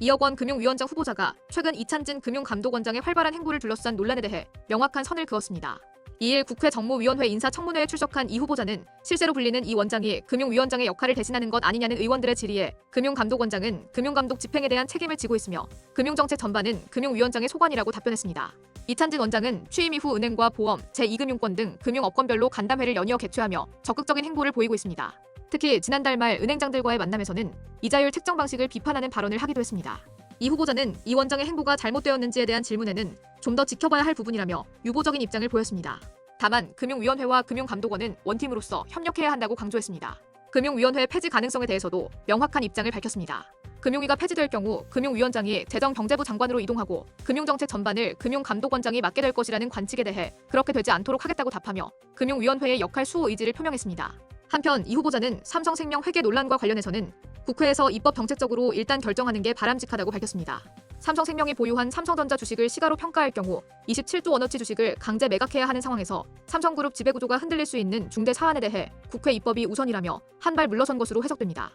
이혁원 금융위원장 후보자가 최근 이찬진 금융감독원장의 활발한 행보를 둘러싼 논란에 대해 명확한 선을 그었습니다. 2일 국회 정무위원회 인사청문회에 출석한 이 후보자는 실제로 불리는 이 원장이 금융위원장의 역할을 대신하는 것 아니냐는 의원들의 질의에 금융감독원장은 금융감독 집행에 대한 책임을 지고 있으며 금융정책 전반은 금융위원장의 소관이라고 답변했습니다. 이찬진 원장은 취임 이후 은행과 보험, 제2금융권 등 금융업권별로 간담회를 연이어 개최하며 적극적인 행보를 보이고 있습니다. 특히 지난달 말 은행장들과의 만남에서는 이자율 책정 방식을 비판하는 발언을 하기도 했습니다. 이 후보자는 이 원장의 행보가 잘못되었는지에 대한 질문에는 좀 더 지켜봐야 할 부분이라며 유보적인 입장을 보였습니다. 다만 금융위원회와 금융감독원은 원팀으로서 협력해야 한다고 강조했습니다. 금융위원회 폐지 가능성에 대해서도 명확한 입장을 밝혔습니다. 금융위가 폐지될 경우 금융위원장이 재정경제부 장관으로 이동하고 금융정책 전반을 금융감독원장이 맡게 될 것이라는 관측에 대해 그렇게 되지 않도록 하겠다고 답하며 금융위원회의 역할 수호 의지를 표명했습니다. 한편 이 후보자는 삼성생명 회계 논란과 관련해서는 국회에서 입법 정책적으로 일단 결정하는 게 바람직하다고 밝혔습니다. 삼성생명이 보유한 삼성전자 주식을 시가로 평가할 경우 27조 원어치 주식을 강제 매각해야 하는 상황에서 삼성그룹 지배구조가 흔들릴 수 있는 중대 사안에 대해 국회 입법이 우선이라며 한 발 물러선 것으로 해석됩니다.